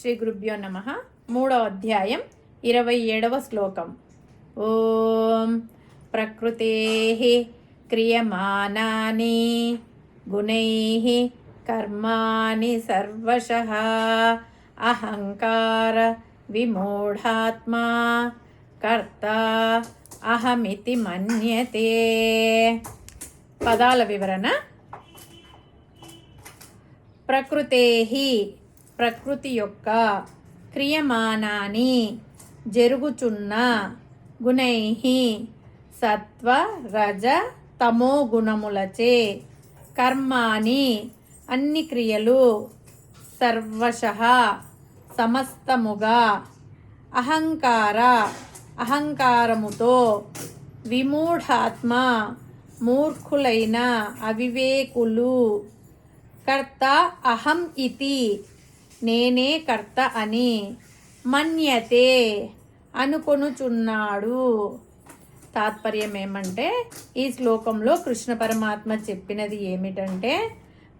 శ్రీ గురుభ్యో నమ. మూడవ అధ్యాయం ఇరవై ఏడవ శ్లోకం. ఓం ప్రకృతే క్రియమానాని గుణై కర్మాణి సర్వశ అహంకార విమూఢాత్మా కర్త అహమితి మన్యతే. పదాల వివరణ. ప్రకృతే ప్రకృతి యొక్క క్రియమానాని జరుగుచున్న గుణై సత్వ రజ తమో గుణములచే కర్మాని అన్ని క్రియలు సర్వశ సమస్తముగా అహంకార అహంకారముతో విమూఢాత్మ మూర్ఖులైన అవివేకులు. కర్త అహం ఇది నేనే కర్త అని మన్యతే అనుకొనుచున్నాడు. తాత్పర్యం ఏమంటే ఈ శ్లోకంలో కృష్ణ పరమాత్మ చెప్పినది ఏమిటంటే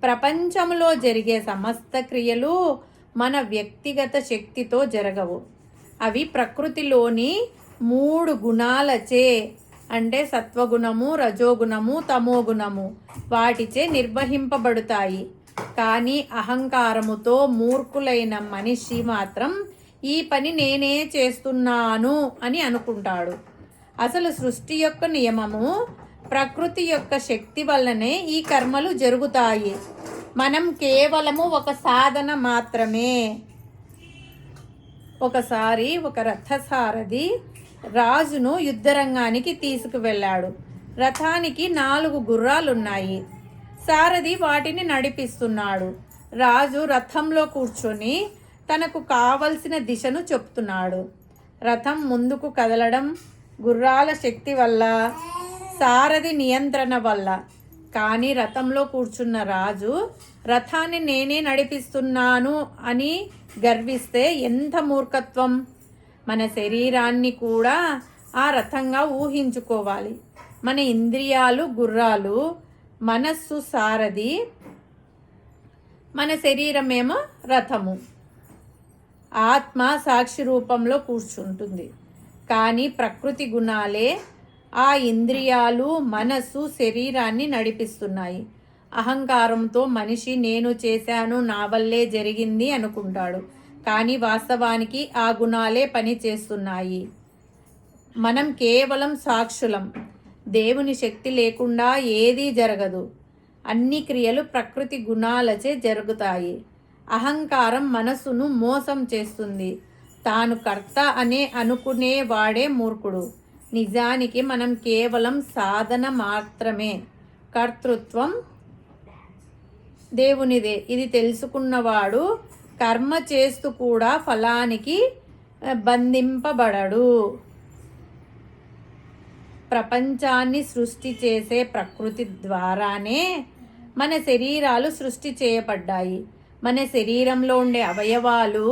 ప్రపంచంలో జరిగే సమస్త క్రియలు మన వ్యక్తిగత శక్తితో జరగవు. అవి ప్రకృతిలోని మూడు గుణాలచే అంటే సత్వగుణము రజోగుణము తమోగుణము వాటిచే నిర్వహింపబడతాయి. కానీ అహంకారముతో మూర్ఖులైన మనిషి మాత్రం ఈ పని నేనే చేస్తున్నాను అని అనుకుంటాడు. అసలు సృష్టి యొక్క నియమము ప్రకృతి యొక్క శక్తి వల్లనే ఈ కర్మలు జరుగుతాయి. మనం కేవలము ఒక సాధన మాత్రమే. ఒకసారి ఒక రథసారథి రాజును యుద్ధరంగానికి తీసుకువెళ్ళాడు. రథానికి నాలుగు గుర్రాలున్నాయి. సారథి వాటిని నడిపిస్తున్నాడు. రాజు రథంలో కూర్చొని తనకు కావలసిన దిశను చెప్తున్నాడు. రథం ముందుకు కదలడం గుర్రాల శక్తి వల్ల సారథి నియంత్రణ వల్ల. కానీ రథంలో కూర్చున్న రాజు రథాన్ని నేనే నడిపిస్తున్నాను అని గర్విస్తే ఎంత మూర్ఖత్వం. మన శరీరాన్ని కూడా ఆ రథంగా ఊహించుకోవాలి. మన ఇంద్రియాలు గుర్రాలు మనస్సు సారథి మన శరీరమేమో రథము. ఆత్మ సాక్షి రూపంలో కూర్చుంటుంది. కానీ ప్రకృతి గుణాలే ఆ ఇంద్రియాలు మనస్సు శరీరాన్ని నడిపిస్తున్నాయి. అహంకారంతో మనిషి నేను చేశాను నా వల్లే జరిగింది అనుకుంటాడు. కానీ వాస్తవానికి ఆ గుణాలే పని చేస్తున్నాయి మనం కేవలం సాక్షులం. దేవుని శక్తి లేకుండా ఏదీ జరగదు. అన్ని క్రియలు ప్రకృతి గుణాలచే జరుగుతాయి. అహంకారం మనసును మోసం చేస్తుంది. తాను కర్త అనే అనుకునేవాడే మూర్ఖుడు. నిజానికి మనం కేవలం సాధన మాత్రమే. కర్తృత్వం దేవునిదే. ఇది తెలుసుకున్నవాడు కర్మ చేస్తూ కూడా ఫలానికి బంధింపబడడు. ప్రపంచాన్ని సృష్టి చేసే ప్రకృతి ద్వారానే మన శరీరాలు సృష్టి చేయబడ్డాయి. మన శరీరంలో ఉండే అవయవాలు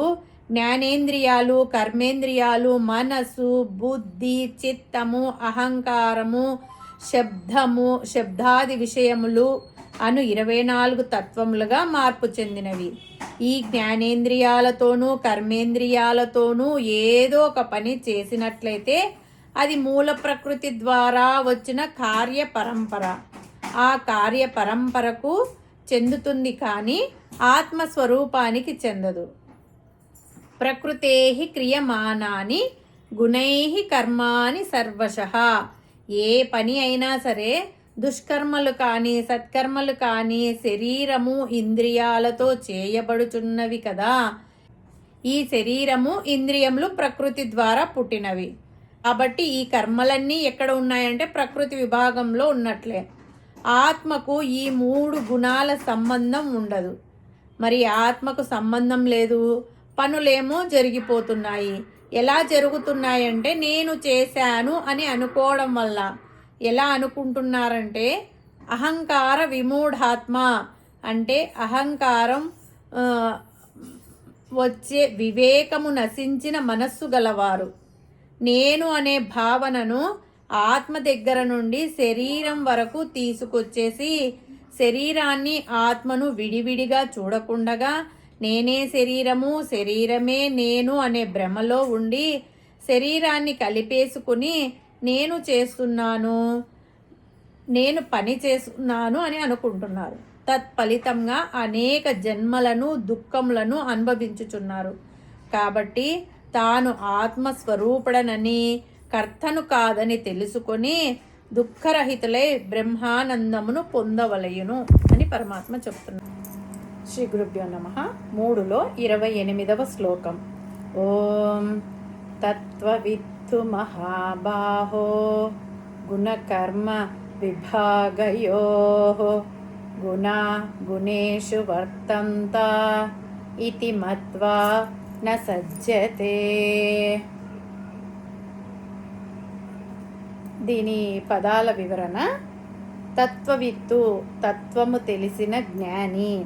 జ్ఞానేంద్రియాలు కర్మేంద్రియాలు మనసు బుద్ధి చిత్తము అహంకారము శబ్దము శబ్దాది విషయములు అను ఇరవై నాలుగు తత్వములుగా మార్పు చెందినవి. ఈ జ్ఞానేంద్రియాలతోనూ కర్మేంద్రియాలతోనూ ఏదో ఒక పని చేసినట్లయితే అది మూల ప్రకృతి ద్వారా వచ్చిన కార్య పరంపర ఆ కార్య పరంపరకు చెందుతుంది కానీ ఆత్మస్వరూపానికి చెందదు. ప్రకృతే క్రియమానాని గుణై కర్మాని సర్వశ. ఏ పని అయినా సరే దుష్కర్మలు కానీ సత్కర్మలు కానీ శరీరము ఇంద్రియాలతో చేయబడుచున్నవి కదా. ఈ శరీరము ఇంద్రియములు ప్రకృతి ద్వారా పుట్టినవి. కాబట్టి ఈ కర్మలన్నీ ఎక్కడ ఉన్నాయంటే ప్రకృతి విభాగంలో ఉన్నట్లే. ఆత్మకు ఈ మూడు గుణాల సంబంధం ఉండదు. మరి ఆత్మకు సంబంధం లేదు. పనులేమో జరిగిపోతున్నాయి. ఎలా జరుగుతున్నాయంటే నేను చేశాను అని అనుకోవడం వల్ల. ఎలా అనుకుంటున్నారంటే అహంకార విమూఢాత్మ అంటే అహంకారం వచ్చే వివేకము నశించిన మనస్సు గలవారు. నేను అనే భావనను ఆత్మ దగ్గర నుండి శరీరం వరకు తీసుకొచ్చేసి శరీరాన్ని ఆత్మను విడివిడిగా చూడకుండగా నేనే శరీరము శరీరమే నేను అనే భ్రమలో ఉండి శరీరాన్ని కలిపేసుకుని నేను చేస్తున్నాను నేను పని చేస్తున్నాను అని అనుకుంటున్నారు. తత్ఫలితంగా అనేక జన్మలను దుఃఖములను అనుభవించుచున్నారు. కాబట్టి తాను ఆత్మస్వరూపుడనని కర్తను కాదని తెలుసుకొని దుఃఖరహితులై బ్రహ్మానందమును పొందవలయును అని పరమాత్మ చెప్తున్నారు. శ్రీ గురుభ్యో నమ. మూడులో ఇరవై ఎనిమిదవ శ్లోకం. ఓం తత్వవిత్తు మహాబాహో గుణకర్మ విభాగయో గుణా గుణేషు వర్తంత. ఇతి మత్వా న సజ్జతే దీని పదాల వివరణ తత్వవిత్తు తత్వము తెలిసిన జ్ఞాని.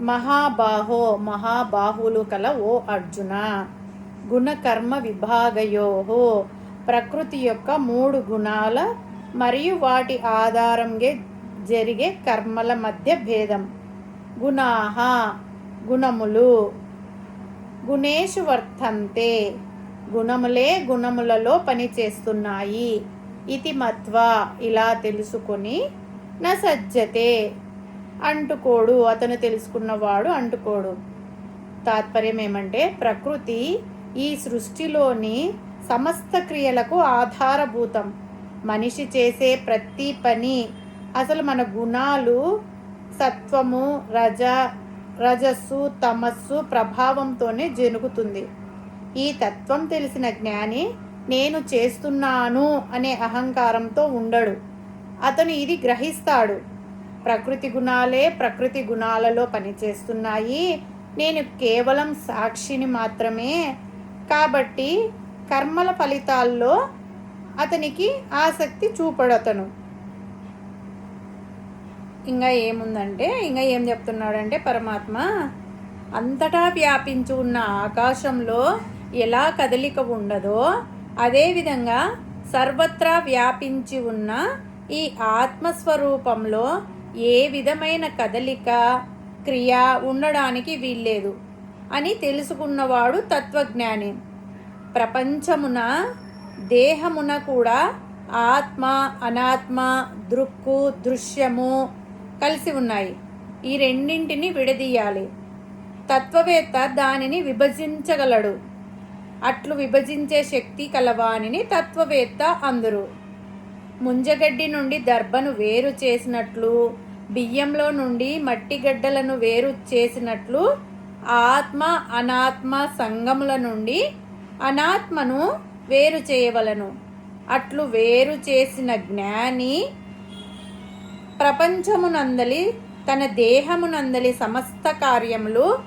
మహాబాహో మహాబాహులు కల ఓ అర్జున. గుణకర్మ విభాగయోహో ప్రకృతి యొక్క మూడు గుణాల మరియు వాటి ఆధారంగా జరిగే కర్మల మధ్య భేదం. గుణాహ గుణములు. గుణేషు వర్తంతే గుణములే గుణములలో పనిచేస్తున్నాయి. ఇది మత్వ ఇలా తెలుసుకొని నసజ్జతే. అంటుకోడు అతను తెలుసుకున్నవాడు అంటుకోడు. తాత్పర్యం ఏమంటే ప్రకృతి ఈ సృష్టిలోని సమస్త క్రియలకు ఆధారభూతం. మనిషి చేసే ప్రతి పని అసలు మన గుణాలు సత్వము రజ రజస్సు తమస్సు ప్రభావంతోనే జరుగుతుంది ఈ తత్వం తెలిసిన జ్ఞాని నేను చేస్తున్నాను అనే అహంకారంతో ఉండడు. అతను ఇది గ్రహిస్తాడు. ప్రకృతి గుణాలే ప్రకృతి గుణాలలో పనిచేస్తున్నాయి. నేను కేవలం సాక్షిని మాత్రమే. కాబట్టి కర్మల ఫలితాల్లో అతనికి ఆసక్తి చూపడతను. ఇంకా ఏముందంటే ఇంకా ఏం చెప్తున్నాడంటే పరమాత్మ అంతటా వ్యాపించి ఉన్న ఆకాశంలో ఎలా కదలిక ఉండదో అదేవిధంగా సర్వత్రా వ్యాపించి ఉన్న ఈ ఆత్మస్వరూపంలో ఏ విధమైన కదలిక క్రియ ఉండడానికి వీల్లేదు అని తెలుసుకున్నవాడు తత్వజ్ఞాని. ప్రపంచమున దేహమున కూడా ఆత్మ అనాత్మ దృక్కు దృశ్యము కలిసి ఉన్నాయి. ఈ రెండింటిని విడదీయాలి. తత్వవేత్త దానిని విభజించగలడు. అట్లు విభజించే శక్తి కలవానిని తత్వవేత్త అందరు. ముంజగడ్డి నుండి దర్భను వేరు చేసినట్లు బియ్యంలో నుండి మట్టి గడ్డలను వేరు చేసినట్లు ఆత్మ అనాత్మ సంగముల నుండి అనాత్మను వేరు చేయవలను. అట్లు వేరు చేసిన జ్ఞాని ప్రపంచమునందలి తన దేహమునందలి సమస్త కార్యములు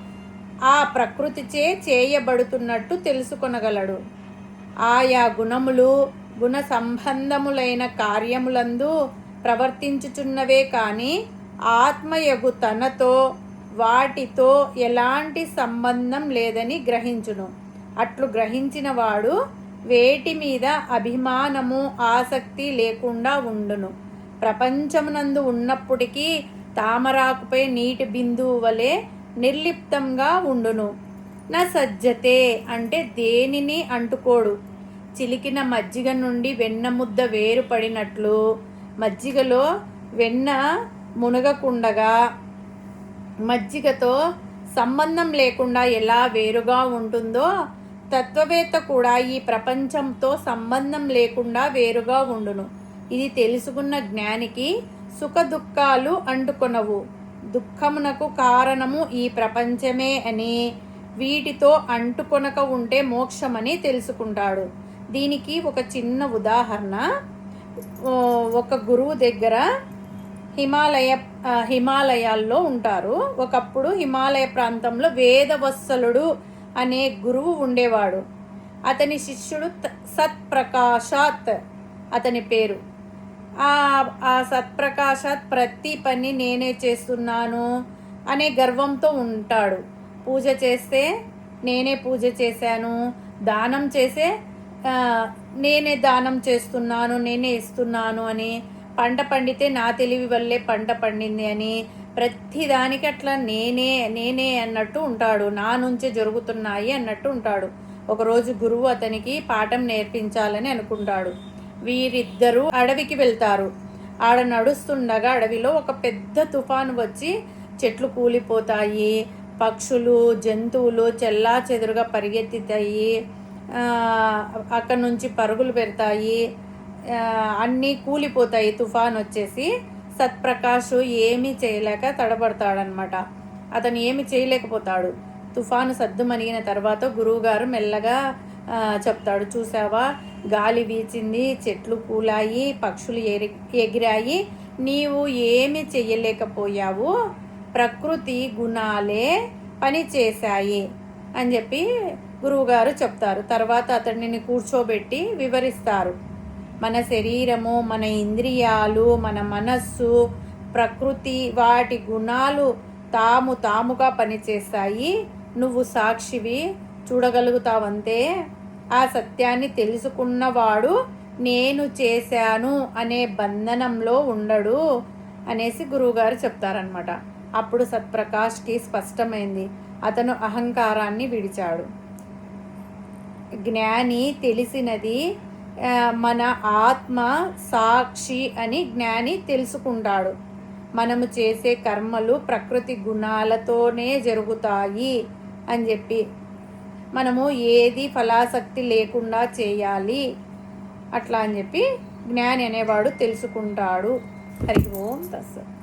ఆ ప్రకృతిచే చేయబడుతున్నట్టు తెలుసుకొనగలడు. ఆయా గుణములు గుణ సంబంధములైన కార్యములందు ప్రవర్తించుచున్నవే కానీ ఆత్మయగు తనతో వాటితో ఎలాంటి సంబంధం లేదని గ్రహించును. అట్లు గ్రహించిన వాడు వేటి మీద అభిమానము ఆసక్తి లేకుండా ఉండును. ప్రపంచమునందు ఉన్నప్పటికీ తామరాకుపై నీటి బిందువు వలె నిర్లిప్తంగా ఉండును. నా సజ్జతే అంటే దేనిని అంటుకోడు. చిలికిన మజ్జిగ నుండి వెన్న ముద్ద వేరుపడినట్లు మజ్జిగలో వెన్న మునగకుండగా మజ్జిగతో సంబంధం లేకుండా ఎలా వేరుగా ఉంటుందో తత్వవేత్త కూడా ఈ ప్రపంచంతో సంబంధం లేకుండా వేరుగా ఉండును. ఇది తెలుసుకున్న జ్ఞానికి సుఖ దుఃఖాలు అంటుకొనవు. దుఃఖమునకు కారణము ఈ ప్రపంచమే అని వీటితో అంటుకొనక ఉంటే మోక్షమని తెలుసుకుంటాడు. దీనికి ఒక చిన్న ఉదాహరణ. ఒక గురువు దగ్గర హిమాలయ హిమాలయాల్లో ఉంటారు. ఒకప్పుడు హిమాలయ ప్రాంతంలో వేదవత్సలుడు అనే గురువు ఉండేవాడు. అతని శిష్యుడు సత్ప్రకాశాత్ అతని పేరు. ఆ సత్ప్రకాశాత్ ప్రతి పని నేనే చేస్తున్నాను అనే గర్వంతో ఉంటాడు. పూజ చేస్తే నేనే పూజ చేశాను దానం చేసే నేనే దానం చేస్తున్నాను నేనే ఇస్తున్నాను అని పంట పండితే నా తెలివి వల్లే పంట పండింది అని ప్రతి దానికి అట్లా నేనే నేనే అన్నట్టు ఉంటాడు. నా నుంచే జరుగుతున్నాయి అన్నట్టు ఉంటాడు. ఒకరోజు గురువు అతనికి పాఠం నేర్పించాలని అనుకుంటాడు. వీరిద్దరూ అడవికి వెళ్తారు. ఆడ నడుస్తుండగా అడవిలో ఒక పెద్ద తుఫాను వచ్చి చెట్లు కూలిపోతాయి. పక్షులు జంతువులు చెల్లా చెదురుగా పరిగెత్తుతాయి. అక్కడ నుంచి పరుగులు పెడతాయి. అన్నీ కూలిపోతాయి. తుఫాన్ వచ్చేసి సత్ప్రకాష్ ఏమీ చేయలేక తడబడతాడనమాట అతను ఏమి చేయలేకపోతాడు. తుఫాను సద్దుమణిగిన తర్వాత గురువుగారు మెల్లగా చెప్తాడు చూసావా? గాలి వీచింది చెట్లు కూలాయి పక్షులు ఎరి ఎగిరాయి. నీవు ఏమి చెయ్యలేకపోయావు? ప్రకృతి గుణాలే పని చేశాయి. అని చెప్పి గురువుగారు చెప్తారు. తర్వాత అతడిని కూర్చోబెట్టి వివరిస్తారు. మన శరీరము మన ఇంద్రియాలు మన మనస్సు ప్రకృతి వాటి గుణాలు తాము తాముగా పనిచేస్తాయి నువ్వు సాక్షివి చూడగలుగుతావంతే. ఆ సత్యాన్ని తెలుసుకున్నవాడు నేను చేశాను అనే బంధనంలో ఉండడు అనేసి గురువుగారు చెప్తారనమాట అప్పుడు సత్ప్రకాష్కి స్పష్టమైంది. అతను అహంకారాన్ని విడిచాడు. జ్ఞాని తెలిసినది మన ఆత్మ సాక్షి అని జ్ఞాని తెలుసుకుంటాడు. మనము చేసే కర్మలు ప్రకృతి గుణాలతోనే జరుగుతాయి అని చెప్పి మనము ఏది ఫలాసక్తి లేకుండా చేయాలి. అట్లా అని చెప్పి జ్ఞాని అనేవాడు తెలుసుకుంటాడు. హరి ఓం తస్సత్.